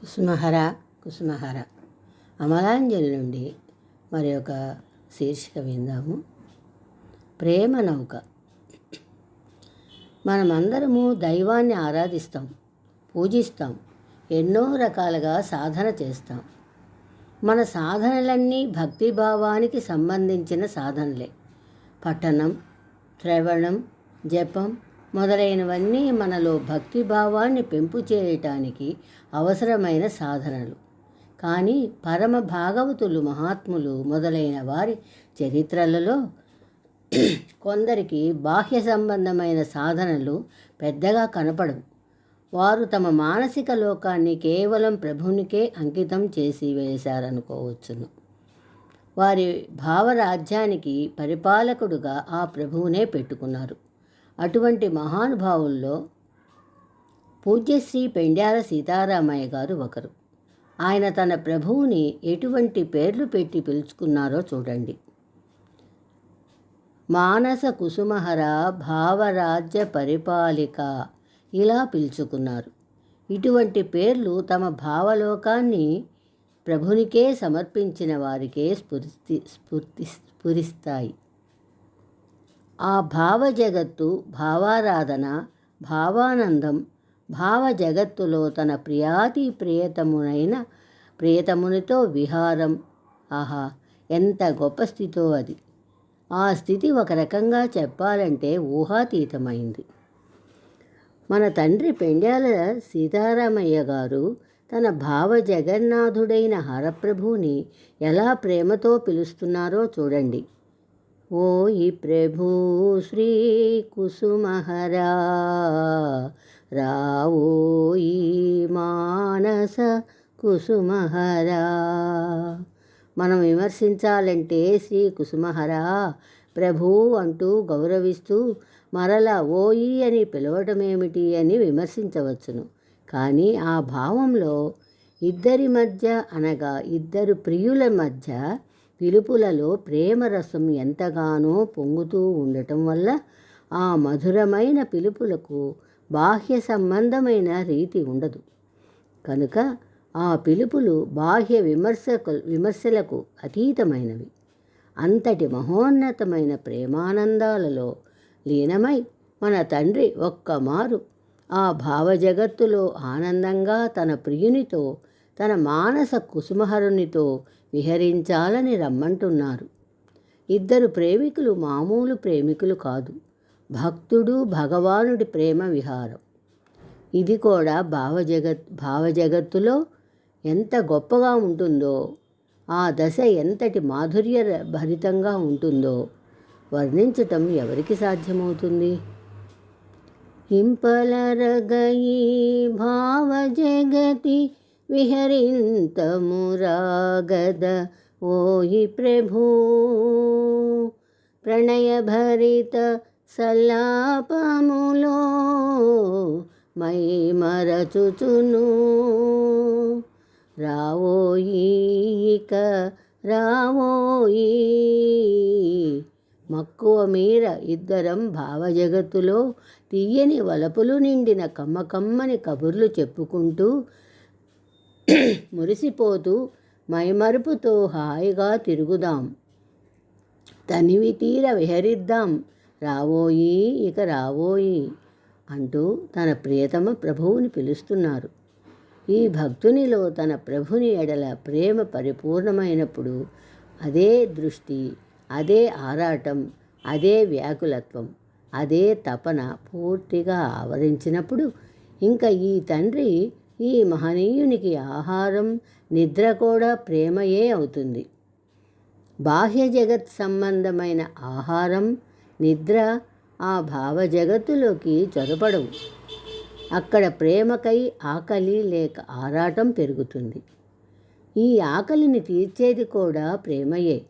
కుసుమహర కుసుమహర. అమలాంజలి నుండి మరి ఒక శీర్షిక విందాము. ప్రేమ నౌక. మనమందరము దైవాన్ని ఆరాధిస్తాం పూజిస్తాం ఎన్నో రకాలుగా సాధన చేస్తాం. మన సాధనలన్నీ భక్తిభావానికి సంబంధించిన సాధనలే. పఠనం శ్రవణం జపం మొదలైనవన్నీ మనలో భక్తిభావాన్ని పెంపు చేయటానికి అవసరమైన సాధనలు. కానీ పరమ భాగవతులు మహాత్ములు మొదలైన వారి చరిత్రలలో కొందరికి బాహ్య సంబంధమైన సాధనలు పెద్దగా కనపడవు. వారు తమ మానసిక లోకాన్ని కేవలం ప్రభునికే అంకితం చేసి వేశారనుకోవచ్చును. వారి భావరాజ్యానికి పరిపాలకుడుగా ఆ ప్రభువునే పెట్టుకున్నారు. అటువంటి మహానుభావుల్లో పూజ్యశ్రీ పెండ్యాల సీతారామయ్య గారు ఒకరు. ఆయన తన ప్రభువుని ఎటువంటి పేర్లు పెట్టి పిలుచుకున్నారో చూడండి. మానస కుసుమహర భావరాజ్య పరిపాలిక ఇలా పిలుచుకున్నారు. ఇటువంటి పేర్లు తమ భావలోకాన్ని ప్రభునికే సమర్పించిన వారికే స్ఫూర్తి స్ఫూర్తి స్ఫురిస్తాయి. ఆ భావజగత్తు భావారాధన భావానందం భావ జగత్తులో తన ప్రియాతి ప్రియతమునైన ప్రియతమునితో విహారం. ఆహా ఎంత గొప్ప స్థితో అది. ఆ స్థితి ఒక రకంగా చెప్పాలంటే ఊహాతీతమైంది. మన తండ్రి పెండ్యాల సీతారామయ్య గారు తన భావ జగన్నాథుడైన హరప్రభుని ఎలా ప్రేమతో పిలుస్తున్నారో చూడండి. ఓయి ప్రభూ ప్రభు శ్రీ కుసుమహరా రావోయి మానస కుసుమహరా. మనం విమర్శించాలంటే శ్రీ కుసుమహరా ప్రభు అంటూ గౌరవిస్తూ మరల ఓయి అని పిలవటమేమిటి అని విమర్శించవచ్చును. కానీ ఆ భావంలో ఇద్దరి మధ్య అనగా ఇద్దరు ప్రియుల మధ్య పిలుపులలో ప్రేమరసం ఎంతగానో పొంగుతూ ఉండటం వల్ల ఆ మధురమైన పిలుపులకు బాహ్య సంబంధమైన రీతి ఉండదు. కనుక ఆ పిలుపులు బాహ్య విమర్శకు విమర్శలకు అతీతమైనవి. అంతటి మహోన్నతమైన ప్రేమానందాలలో లీనమై మన తండ్రి ఒక్క మారు ఆ భావజగత్తులో ఆనందంగా తన ప్రియునితో తన మానస కుసుమహరునితో విహరించాలని రమ్మంటున్నారు. ఇద్దరు ప్రేమికులు మామూలు ప్రేమికులు కాదు. భక్తుడు భగవానుడి ప్రేమ విహారం. ఇది కూడా భావజగత్ భావజగత్తులో ఎంత గొప్పగా ఉంటుందో ఆ దశ ఎంతటి మాధుర్య భరితంగా ఉంటుందో వర్ణించటం ఎవరికి సాధ్యమవుతుంది? ఇంపలరగయి భావజగతి విహరింతమురాగద ఓయి ప్రభూ! ప్రణయభరిత సల్లాపములో మై మరచుచును. రావోయిక రావోయి! మక్కువ మీర ఇద్దరం భావజగత్తులో తీయని వలపులు నిండిన కమ్మకమ్మని కబుర్లు చెప్పుకుంటూ మురిసిపోతూ మైమరుపుతో హాయిగా తిరుగుదాం. తనివి తీర విహరిద్దాం. రావోయి ఇక రావోయి అంటూ తన ప్రియతమ ప్రభువుని పిలుస్తున్నారు. ఈ భక్తునిలో తన ప్రభుని ఎడల ప్రేమ పరిపూర్ణమైనప్పుడు అదే దృష్టి అదే ఆరాటం అదే వ్యాకులత్వం అదే తపన పూర్తిగా ఆవరించినప్పుడు ఇంకా ఈ తండ్రి ఈ మహనీయునికి ఆహారం నిద్ర కూడా ప్రేమయే అవుతుంది. బాహ్య జగత్ సంబంధమైన ఆహారం నిద్ర ఆ భావ జగత్తులోకి చొరపడవు అక్కడ ప్రేమకై ఆకలి లేక ఆరాటం పెరుగుతుంది. ఈ ఆకలిని తీర్చేది కూడా ప్రేమయే.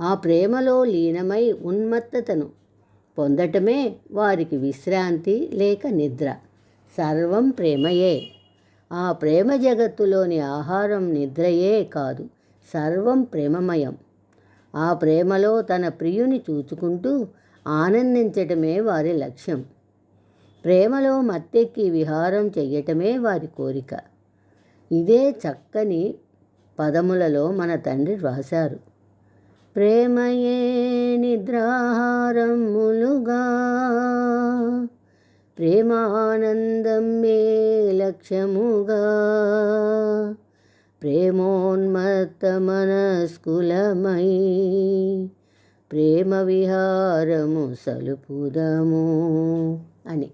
ఆ ప్రేమలో లీనమై ఉన్మత్తతను పొందటమే వారికి విశ్రాంతి లేక నిద్ర. సర్వం ప్రేమయే. ఆ ప్రేమ జగత్తులోని ఆహారం నిద్రయే కాదు సర్వం ప్రేమమయం. ఆ ప్రేమలో తన ప్రియుని చూచుకుంటూ ఆనందించటమే వారి లక్ష్యం. ప్రేమలో మత్తెక్కి విహారం చెయ్యటమే వారి కోరిక. ఇదే చక్కని పదములలో మన తండ్రి వ్రాశారు. ప్రేమయే నిద్రాహారములుగా ప్రేమానందం మే లక్ష్యముగా. ప్రేమోన్మత్త మనస్కులమై ప్రేమ విహారము సలుపుదము అని.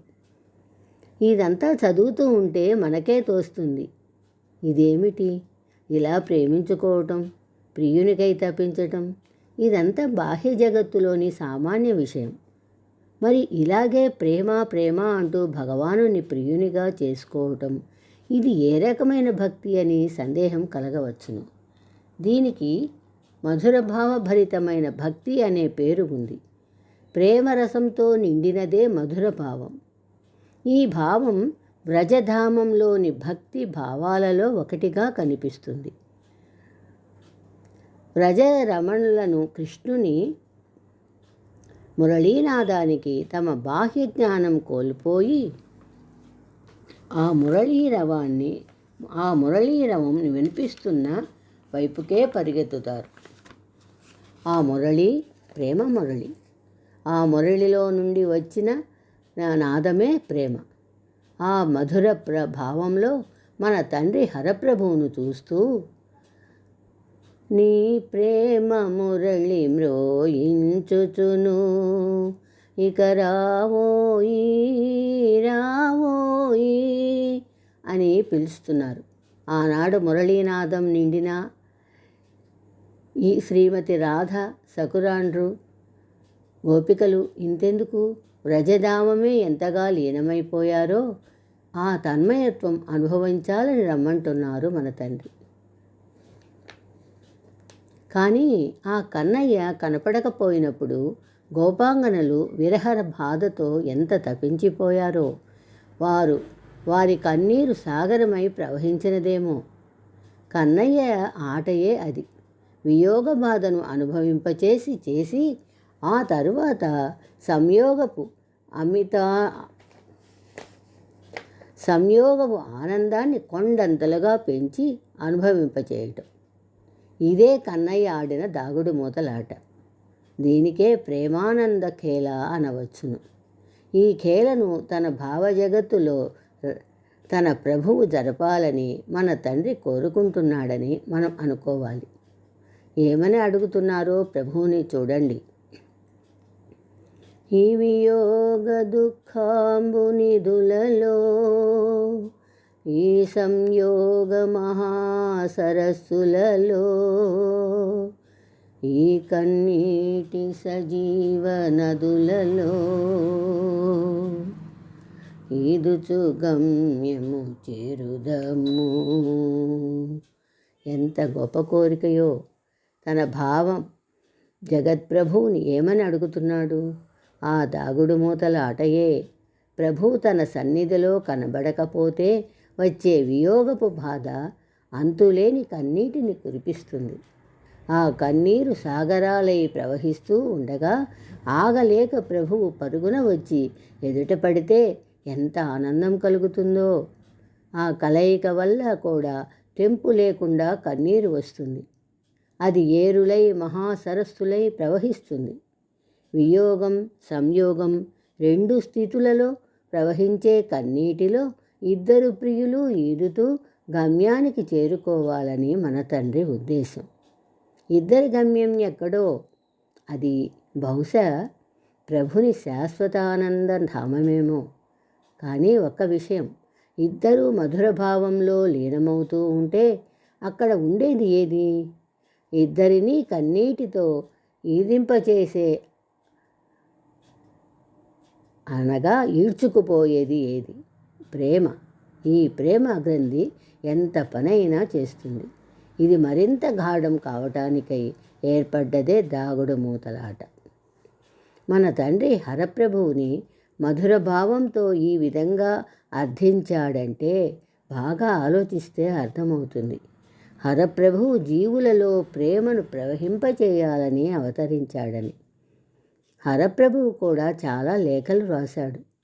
ఇదంతా చదువుతూ ఉంటే మనకే తోస్తుంది. ఇదేమిటి? ఇలా ప్రేమించుకోవటం ప్రియునికై తప్పించటం ఇదంతా బాహ్య జగత్తులోని సామాన్య విషయం. మరి ఇలాగే ప్రేమ ప్రేమ అంటూ భగవానుని ప్రియునిగా చేసుకోవటం ఇది ఏ రకమైన భక్తి అని సందేహం కలగవచ్చును. దీనికి మధురభావభరితమైన భక్తి అనే పేరు ఉంది. ప్రేమరసంతో నిండినదే మధుర భావం ఈ భావం వ్రజధామంలోని భక్తి భావాలలో ఒకటిగా కనిపిస్తుంది. వ్రజ రమణులను కృష్ణుని మురళీనాదానికి తమ బాహ్య జ్ఞానం కోల్పోయి ఆ మురళీరవాన్ని ఆ మురళీరవం వినిపిస్తున్న వైపుకే పరిగెత్తుతారు. ఆ మురళి ప్రేమ మురళి. ఆ మురళిలో నుండి వచ్చిన నాదమే ప్రేమ. ఆ మధుర ప్రభావంలో మన తండ్రి హరప్రభువును చూస్తూ నీ ప్రేమ మురళి మ్రోయించుచును ఇక రావోయి రావోయి అని పిలుస్తున్నారు. ఆనాడు మురళీనాదం నిండిన ఈ శ్రీమతి రాధ సకురాండ్రు గోపికలు ఇంతెందుకు? వ్రజధామమే ఎంతగా లీనమైపోయారో ఆ తన్మయత్వం అనుభవించాలని రమ్మంటున్నారు మన తండ్రి. కానీ ఆ కన్నయ్య కనపడకపోయినప్పుడు గోపాంగనలు విరహర బాధతో ఎంత తపించిపోయారో. వారు వారి కన్నీరు సాగరమై ప్రవహించినదేమో. కన్నయ్య ఆటయే అది. వియోగ బాధను అనుభవింపచేసి చేసి ఆ తరువాత సంయోగపు అమిత సంయోగపు ఆనందాన్ని కొండంతలుగా పెంచి అనుభవింపచేయటం. ఇదే కన్నయ్య ఆడిన దాగుడు మూతలాట. దీనికే ప్రేమానంద ఖేల అనవచ్చును. ఈ ఖేలను తన భావజగత్తులో తన ప్రభువు జరపాలని మన తండ్రి కోరుకుంటున్నాడని మనం అనుకోవాలి. ఏమని అడుగుతున్నారో ప్రభువుని చూడండి. ఈ వియోగ దుఃఖాంబు నిధులలో ఈ సంయోగ మహాసరస్సులలో ఈ కన్నీటి సజీవ నదులలో ఈదుచు గమ్యము చేరుదము. ఎంత గొప్ప కోరికయో. తన భావం జగత్ప్రభువుని ఏమని అడుగుతున్నాడు? ఆ దాగుడు మూతల ఆటయే. ప్రభు తన సన్నిధిలో కనబడకపోతే వచ్చే వియోగపు బాధ అంతులేని కన్నీటిని కురిపిస్తుంది. ఆ కన్నీరు సాగరాలై ప్రవహిస్తూ ఉండగా ఆగలేక ప్రభువు పరుగున వచ్చి ఎదుట పడితే ఎంత ఆనందం కలుగుతుందో. ఆ కలయిక వల్ల కూడా తెంపు లేకుండా కన్నీరు వస్తుంది. అది ఏరులై మహాసరస్సులై ప్రవహిస్తుంది. వియోగం సంయోగం రెండు స్థితులలో ప్రవహించే కన్నీటిలో ఇద్దరు ప్రియులు ఈదుతూ గమ్యానికి చేరుకోవాలని మన తండ్రి ఉద్దేశం. ఇద్దరి గమ్యం ఎక్కడో? అది బహుశా ప్రభుని శాశ్వతానంద ధామమేమో. కానీ ఒక్క విషయం ఇద్దరూ మధుర భావంలో లీనమవుతూ ఉంటే అక్కడ ఉండేది ఏది? ఇద్దరినీ కన్నీటితో ఈదింపచేసే అనగా ఈడ్చుకుపోయేది ఏది? ప్రేమ. ఈ ప్రేమ గ్రంథి ఎంత పనైనా చేస్తుంది. ఇది మరింత గాఢం కావటానికై ఏర్పడ్డదే దాగుడు మూతలాట. మన తండ్రి హరప్రభువుని మధుర భావంతో ఈ విధంగా అర్థించాడంటే బాగా ఆలోచిస్తే అర్థమవుతుంది. హరప్రభువు జీవులలో ప్రేమను ప్రవహింపచేయాలని అవతరించాడని. హరప్రభువు కూడా చాలా లేఖలు రాశాడు.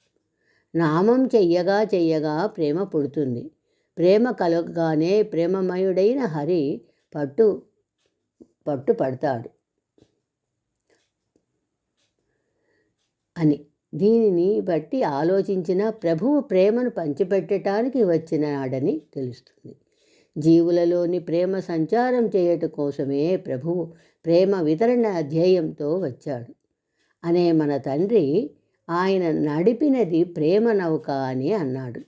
నామం చెయ్యగా చెయ్యగా ప్రేమ పుడుతుంది. ప్రేమ కలగగానే ప్రేమమయుడైన హరి పట్టు పట్టు పడతాడు. అని దీనిని బట్టి ఆలోచించిన ప్రభువు ప్రేమను పంచిపెట్టడానికి వచ్చినాడని తెలుస్తుంది. జీవులలోని ప్రేమ సంచారం చేయట కోసమే ప్రభువు ప్రేమ వితరణ అధ్యయంతో వచ్చాడు. అనే మన తండ్రి ఆయన నడిపినది ప్రేమ నౌక అని అన్నాడు.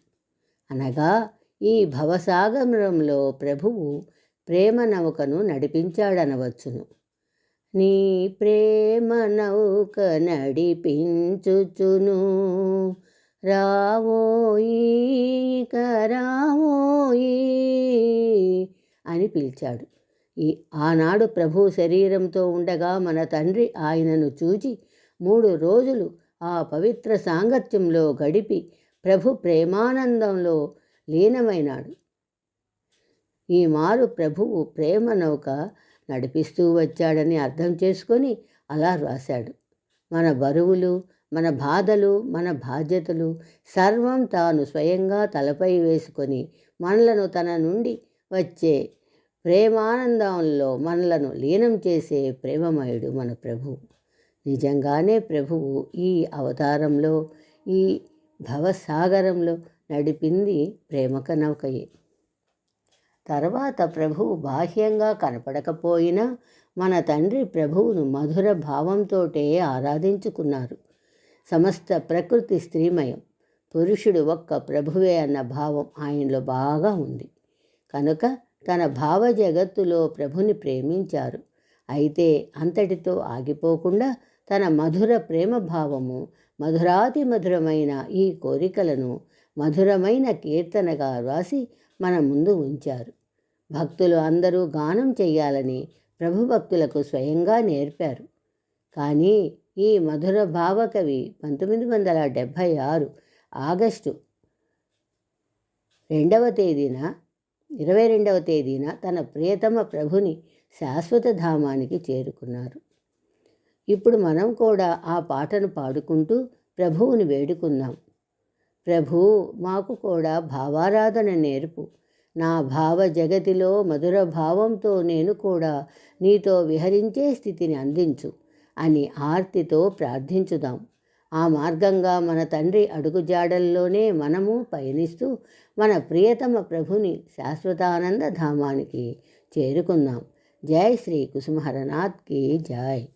అనగా ఈ భవసాగరంలో ప్రభువు ప్రేమ నౌకను నడిపించాడనవచ్చును. నీ ప్రేమ నౌక నడిపించుచును. రావోయి రావోయి అని పిలిచాడు. ఈ ఆనాడు ప్రభు శరీరంతో ఉండగా మన తండ్రి ఆయనను చూచి మూడు రోజులు ఆ పవిత్ర సాంగత్యంలో గడిపి ప్రభు ప్రేమానందంలో లీనమైనాడు. ఈ మారు ప్రభువు ప్రేమ నౌక నడిపిస్తూ వచ్చాడని అర్థం చేసుకొని అలా రాశాడు. మన బరువులు మన బాధలు మన బాధ్యతలు సర్వం తాను స్వయంగా తలపై వేసుకొని మనలను తన నుండి వచ్చే ప్రేమానందంలో మనలను లీనం చేసే ప్రేమమయుడు మన ప్రభువు నిజంగానే ప్రభువు ఈ అవతారంలో ఈ భవసాగరంలో నడిపింది ప్రేమక నౌకయే తర్వాత ప్రభువు బాహ్యంగా కనపడకపోయినా మన తండ్రి ప్రభువును మధుర భావంతోటే ఆరాధించుకున్నారు. సమస్త ప్రకృతి స్త్రీమయం. పురుషుడు ఒక్క ప్రభువే అన్న భావం ఆయనలో బాగా ఉంది. కనుక తన భావ జగత్తులో ప్రభుని ప్రేమించారు. అయితే అంతటితో ఆగిపోకుండా తన మధుర ప్రేమ భావము మధురాతి మధురమైన ఈ కోరికలను మధురమైన కీర్తనగా వ్రాసి మన ముందు ఉంచారు. భక్తులు అందరూ గానం చెయ్యాలని ప్రభుభక్తులకు స్వయంగా నేర్పారు. కానీ ఈ మధుర భావకవి పంతొమ్మిది వందల డెబ్భై ఆరు ఆగస్టు రెండవ తేదీన ఇరవై రెండవ తేదీన తన ప్రియతమ ప్రభుని శాశ్వత ధామానికి చేరుకున్నారు. ఇప్పుడు మనం కూడా ఆ పాటను పాడుకుంటూ ప్రభువుని వేడుకుందాం. ప్రభు మాకు కూడా భావారాధన నేర్పు. నా భావ జగతిలో మధుర భావంతో నేను కూడా నీతో విహరించే స్థితిని అందించు అని ఆర్తితో ప్రార్థించుదాం. ఆ మార్గంగా మన తండ్రి అడుగుజాడల్లోనే మనము పయనిస్తూ మన ప్రియతమ ప్రభుని శాశ్వతానంద ధామానికి చేరుకుందాం. జై శ్రీ కుసుమహరనాథ్కి జై.